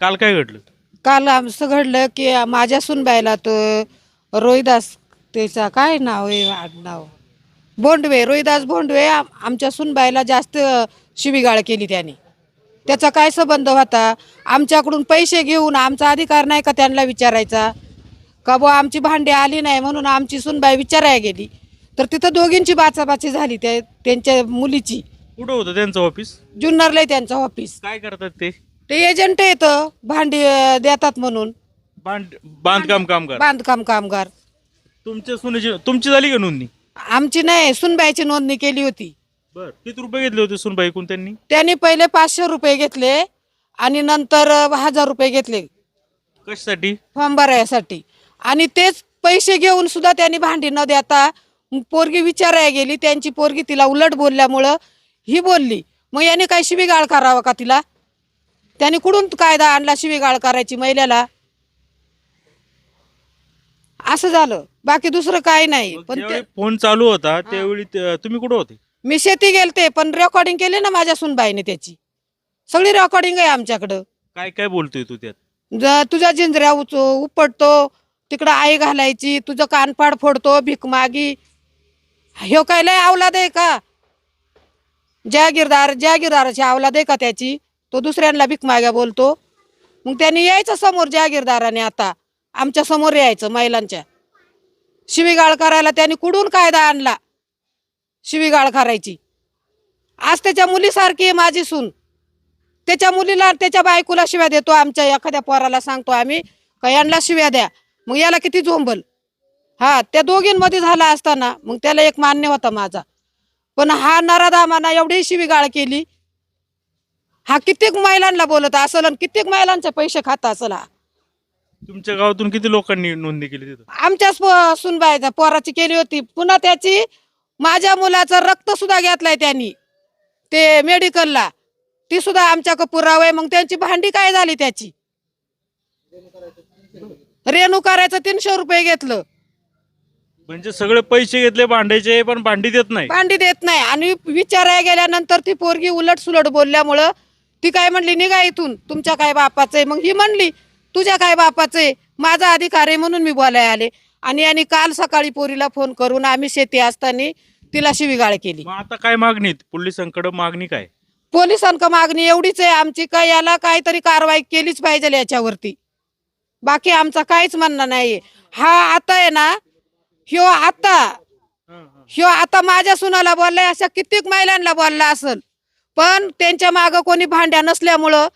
काल काय घडलं? काल आमचं घडलं की माझ्या सुनबाईला तो रोहिदास त्याचा काय नाव आहे आडनाव बोंडवे रोहिदास बोंडवे आम- आमच्या सुनबाईला जास्त शिवीगाळ केली त्याने. त्याचा काय संबंध होता? आमच्याकडून पैसे घेऊन आमचा अधिकार नाही का त्यांना विचारायचा? का बुवा आमची भांडी आली नाही म्हणून आमची सुनबाई विचारायला गेली. तर तिथं दोघींची बाचाबाची झाली त्या त्यांच्या मुलीची. कुठं होतं त्यांचं ऑफिस जुन्नरला आहे त्यांचं ऑफिस काय करतात ते? ते एजंट येतं भांडी अं, देतात म्हणून. बांध बांधकाम कामगार. बांधकाम कामगार. तुमच्या सुनेची तुमची झाली का नोंदणी? आमची नाही सुनबाईची नोंदणी केली होती. बर किती रुपये घेतले होते सुनबाई कोण त्यांनी? त्यांनी पहिले पाचशे रुपये घेतले आणि नंतर अं, हजार रुपये घेतले. कशासाठी? फॉर्म भरायसाठी. आणि तेच पैसे घेऊन सुद्धा त्यांनी भांडी न देता पोरगी विचारायला गेली. त्यांची पोरगी तिला उलट बोलल्यामुळं ही बोलली. मग याने काय शिवीगाळ करावा का तिला? त्यांनी कुठून कायदा आणला शिवीगाळ करायची महिलेला? असं झालं. बाकी दुसरं काही नाही. पण ज्यावेळी ते- फोन चालू होता त्यावेळी ते- तुम्ही कुठं होते? मी शेती गेलते पण रेकॉर्डिंग केली ना माझ्या सुनबाईने त्याची. सगळी रेकॉर्डिंग आहे आमच्याकडं. काय काय बोलतोय तू त्यात? ज- तुझ्या जिंजऱ्या उच उपटतो तिकडं आई घालायची तुझं कानपाड फोडतो भीक मागी. ह्यो काय लय अवलाद आहे का? जागीरदार जागीरदाराची अवलाद आहे का त्याची? तो दुसऱ्यांना भीक माग्या बोलतो. मग त्यांनी यायचं समोर जागीरदाराने आता. आमच्यासमोर यायचं महिलांच्या. शिवीगाळ करायला त्यांनी कुठून कायदा आणला? शिवीगाळ करायची. आज त्याच्या मुलीसारखी आहे माझी सून. त्याच्या मुलीला त्याच्या बायकोला शिव्या देतो. आमच्या एखाद्या पोराला सांगतो आम्ही का यांना शिव्या द्या. मग याला किती झोंबल? हा त्या दोघींमध्ये झाला असताना मग त्याला एक मान्य होता माझा. पण हा नराधामाना एवढी शिवीगाळ केली हा कित्येक महिलांना बोलत असल आणि कित्येक महिलांचे पैसे खात असल हा. तुमच्या गावातून किती लोकांनी नोंदणी केली तिथं? आमच्याच पो- पोराची केली होती. पुन्हा त्याची माझ्या मुलाचं रक्त सुद्धा घेतलाय त्यांनी. ते मेडिकलला. ती सुद्धा आमच्या पुरावा आहे. मग त्यांची भांडी काय झाली त्याची? रेणू करायचं तीनशे रुपये घेतलं. म्हणजे सगळे पैसे घेतले भांडायचे पण भांडी देत नाही. भांडी देत नाही. आणि विचारायला गेल्यानंतर ती पोरगी उलट सुलट बोलल्यामुळं ती काय म्हणली निघा इथून तुमच्या काय बापाचं आहे? मग ही म्हणली तुझ्या काय बापाचं आहे? माझा अधिकार आहे म्हणून मी बोलायला आले. आणि आणि काल सकाळी पोरीला फोन करून आम्ही शेती असताना तिला शिवीगाळ केली. मग आता काय मागणी पोलिसांकडे मागणी काय? पोलिसांक मागणी एवढीच आहे आमची काय याला काहीतरी कारवाई केलीच पाहिजे याच्यावरती. बाकी आमचा काहीच म्हणणं नाही हा आता आहे ना ह्यो आता ह्यो आता माझ्या सुनाला बोललाय अशा कित्येक महिलांना बोलला असल. पण त्यांच्या मागं कोणी भांड्या नसल्यामुळं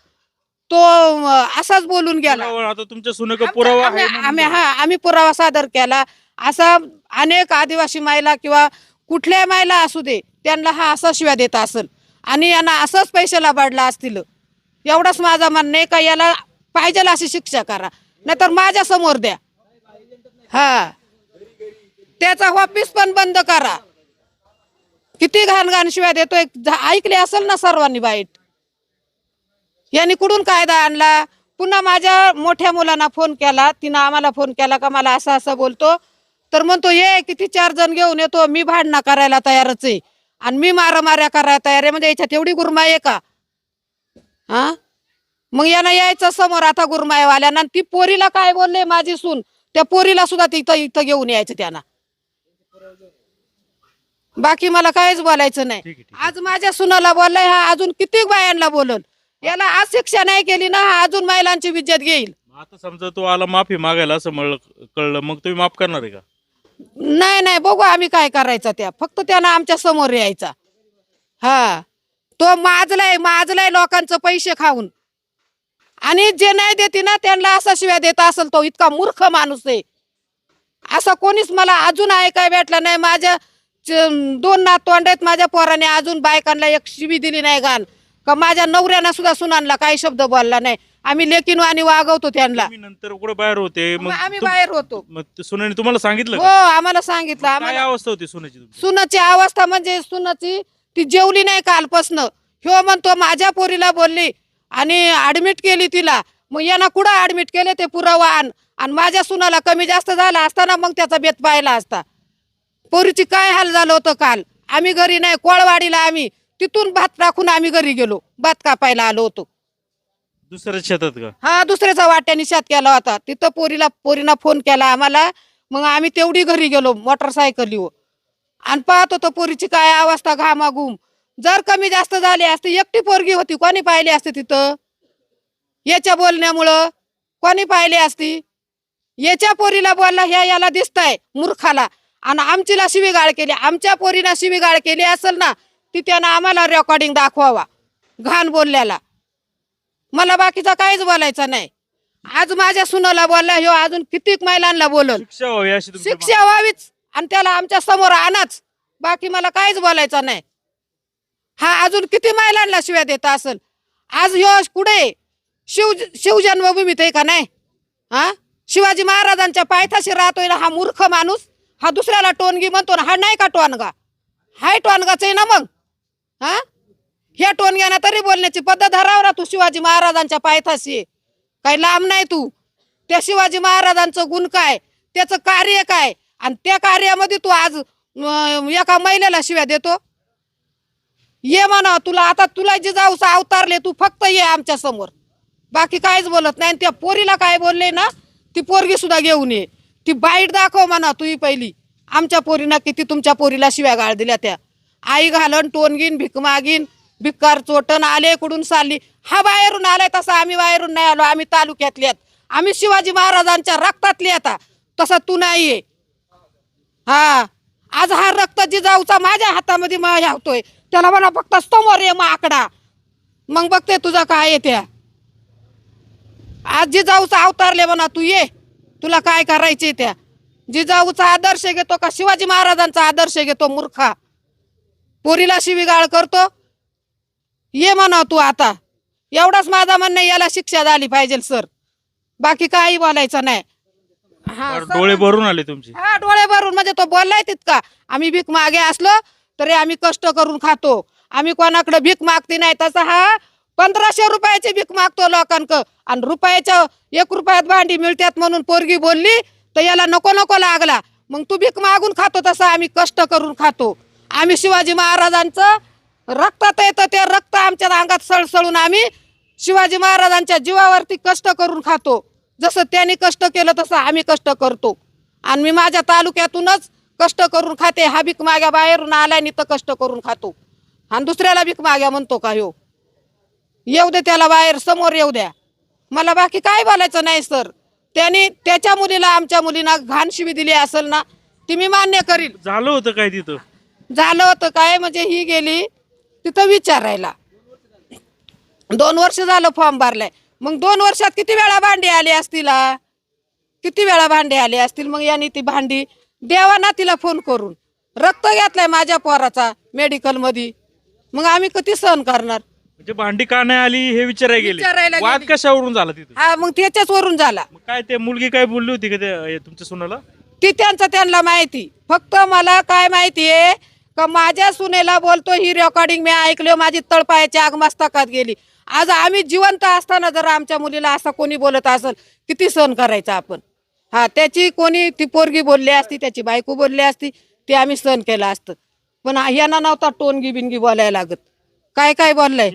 तो अं, असाच बोलून गेला. पुरावा आता तुमच्या सुनक पुरावा आम्ही आहे आम्ही म्हणून. हा आम्ही पुरावा सादर केला. असा अनेक आदिवासी महिला किंवा कुठल्या महिला असू दे त्यांना हा असा शिव्या देत असेल आणि यांना असंच पैसे लाबाडला असतील. एवढंच माझा म्हणणं आहे का याला पाहिजे अशी शिक्षा करा. नाहीतर माझ्यासमोर द्या. हा. त्याचा ऑफिस पण बंद करा. किती घाण घाण शिव्या देतोय. ऐकले असेल ना सर्वांनी बाईट यांनी कुठून कायदा आणला? पुन्हा माझ्या मोठ्या मुलांना फोन केला. तिनं आम्हाला फोन केला का मला असं असं बोलतो. तर म्हणतो ये किती चार जण घेऊन येतो. मी भांडणं करायला तयारच आहे. आणि मी मारामाऱ्या करायला तयार आहे. म्हणजे याच्यात एवढी गुरमाई आहे का? हा? मग यानं यायचं समोर आता गुरमाईवाल्यानं. आणि ती पोरीला काय बोलले? माझी सून. त्या पोरीला सुद्धा तिथं इथं घेऊन यायचं त्यांना. बाकी मला काहीच बोलायचं नाही. ठीक आहे, ठीक आज माझ्या सुनाला बोललाय हा अजून किती बायांना बोलल? याला आज शिक्षा नाही केली ना हा अजून महिलांची विज्जत घेईल. आता समजा तो आला माफी मागायला असं म्हणलं कळलं मग तुम्ही माफ करणार आहे का? नाही नाही बघू आम्ही काय करायचं त्या. फक्त त्यानं आमच्यासमोर यायचा. हा. तो माजलाय माजलाय लोकांचं पैसे खाऊन. आणि जे नाही देते ना त्यांना असा शिव्या देत असेल तो. इतका मूर्ख माणूस आहे. असं कोणीच मला अजून ऐकाय भेटला नाही. माझ्या च- दोन नातवंड आहेत माझ्या पोराने अजून बायकांना एक शिवी दिली नाही घाण. का माझ्या नवऱ्यानं सुद्धा सुनांना काही शब्द बोलला नाही. आम्ही लेकीन आणि वागवतो त्यांना. तुम्ही नंतर कुठे बाहेर होते? मग आम्ही तुम- बाहेर होतो. मग ते सुनेने तुम्हाला सांगितलं हो का आम्हाला सांगितलं. काय आम्हाला अवस्था होती सुनेची तुमची? सुनाची अवस्था म्हणजे सुनाची ती जेवली नाही कालपासनं. ह्यो म्हणतो माझ्या पोरीला बोलली आणि ऍडमिट केली तिला. मग यांना कुठं ऍडमिट केले ते पुरावा आण. आणि माझ्या सुनाला कमी जास्त झाला असताना मग त्याचा बेत पाहिला असता. पोरीची काय हाल झालं होतं काल? आम्ही घरी नाही कोळवाडीला आम्ही. तिथून भात टाकून आम्ही घरी गेलो. भात कापायला आलो होतो. दुसऱ्या शेतात का? हा दुसऱ्याचा वाट्याने शेत केला होता. तिथं पोरीला पोरीना फोन केला आम्हाला. मग आम्ही तेवढी घरी गेलो मोटरसायकलीवर. आणि पाहत होतो पोरीची काय अवस्था घामाघूम. जर कमी जास्त झाली असते एकटी पोरगी होती कोणी पाहिली असते तिथं? याच्या बोलण्यामुळं कोणी पाहिली असती? याच्या पोरीला बोलला ह्या याला दिसतंय मूर्खाला. आणि आमचीला शिवीगाळ केली आमच्या पोरीला शिवीगाळ केली असेल ना ती त्यानं आम्हाला रेकॉर्डिंग दाखवावा घाण बोलल्याला. मला बाकीचा काहीच बोलायचं नाही. आज माझ्या सुनाला बोलला ह्यो अजून कितीक महिलांना बोलल. शिक्षा व्हावी अशी तुमची मागणी. शिक्षा व्हावीच आणि त्याला आमच्यासमोर आणाच. बाकी मला काहीच बोलायचं नाही. हा अजून किती महिलांना शिव्या देत असेल? आज ह्यो कुठे शिव शिवजन्मभूमीत आहे का नाही? हा? शिवाजी महाराजांच्या पायथाशी राहतोय ना हा मूर्ख माणूस? हा दुसऱ्याला टोनगी म्हणतो ना हा नाही का टोनगा? हाय टोनगाच आहे ना मग? हा? ह्या टोनग्यानं तरी बोलण्याची पद्धत धराव ना तू शिवाजी महाराजांच्या पायथाशी काही लांब नाही तू. त्या शिवाजी महाराजांचं गुण काय? त्याचं कार्य काय? आणि त्या कार्यामध्ये तू आज एका महिलेला शिव्या देतो? ये म्हणा तुला आता तुला जे जाऊसा अवतारले तू फक्त ये आमच्यासमोर बाकी काहीच बोलत नाही आणि त्या पोरीला काय बोलले ना ती पोरगी सुद्धा घेऊन ये. ती बाईट दाखव म्हणा तुही पहिली. आमच्या पोरीना किती तुमच्या पोरीला शिव्या गाळ दिल्या त्या. आई घालन टोनगीन भीक मागीन भिकार चोटन आले कुठून चालली हा बाहेरून आलाय तसा आम्ही बाहेरून नाही आलो आम्ही तालुक्यातले आहेत. आम्ही शिवाजी महाराजांच्या रक्तातले आता तसा तू नाही आहे हा. आज हा रक्त जिजाऊचा माझ्या हातामध्ये होतोय त्याला म्हणा फक्त समोर ये आकडा. मग बघते तुझा काय येत्या आज जिजाऊचा अवतारले म्हणा तू ये. तुला काय करायचे त्या? जिजाऊचा आदर्श घेतो का? शिवाजी महाराजांचा आदर्श घेतो मूर्खा. पोरीला शिवीगाळ करतो. ये म्हणा तू आता. एवढाच माझा म्हणणं याला शिक्षा झाली पाहिजे सर. बाकी काही बोलायचं नाही. हा, फार डोळे सर, भरून आले तुमचे. हा डोळे भरून म्हणजे तो बोललाय तितका. आम्ही भीक मागे असलो तरी आम्ही कष्ट करून खातो. आम्ही कोणाकडे भीक मागती नाही तसा हा पंधराशे रुपयाची भीक मागतो लोकांक. आणि रुपयाच्या एक रुपयात भांडी मिळतात म्हणून पोरगी बोलली तर याला नको नको लागला. मग तू भीक मागून खातो तसं आम्ही कष्ट करून खातो. आम्ही शिवाजी महाराजांचं रक्तात येतं ते रक्त आमच्या अंगात सळसळून आम्ही शिवाजी महाराजांच्या जीवावरती कष्ट करून खातो. जसं त्यांनी कष्ट केलं तसं आम्ही कष्ट करतो. आणि मी माझ्या तालुक्यातूनच कष्ट करून खाते. हा भीक माग्या बाहेरून आल्याने तर कष्ट करून खातो. आणि दुसऱ्याला भीक माग्या म्हणतो का ह्यो? येऊ दे त्याला बाहेर समोर येऊ द्या. मला बाकी काय बोलायचं नाही सर. त्यांनी त्याच्या मुलीला आमच्या मुलीला घाण शिवी दिली असेल ना ती मी मान्य करील. झालं होतं काय तिथं? झालं होतं काय म्हणजे ही गेली तिथं विचारायला. दोन वर्ष झालं फॉर्म भरलाय. मग दोन वर्षात किती वेळा भांडी आली असतील हा? किती वेळा भांडी आली असतील? मग यांनी ती भांडी द्यावा ना तिला फोन करून. रक्त घेतलाय माझ्या पोराचा मेडिकलमध्ये मग आम्ही किती सहन करणार? म्हणजे भांडी का नाही आली हे विचारायला विचारायला गेले वाद गेली. कशावरून झाला तिथं? हा मग त्याच्याच वरून झाला. मग काय ते मुलगी काय बोलली होती का ते तुमच्या सुनाला? ती त्यांचं त्यांना माहिती. फक्त मला काय माहिती आहे का माझ्या सुनेला बोलतो ही रेकॉर्डिंग मी ऐकली माझी तळपायाची आग मस्तकात गेली. आज आम्ही जिवंत असताना जर आमच्या मुलीला असं कोणी बोलत असेल किती सहन करायचं आपण? हा त्याची कोणी ती पोरगी बोलली असती त्याची बायको बोलली असती ते आम्ही सहन केलं असतं. पण यांना नव्हता टोनगी बिनगी बोलायला लागत. काय काय बोललंय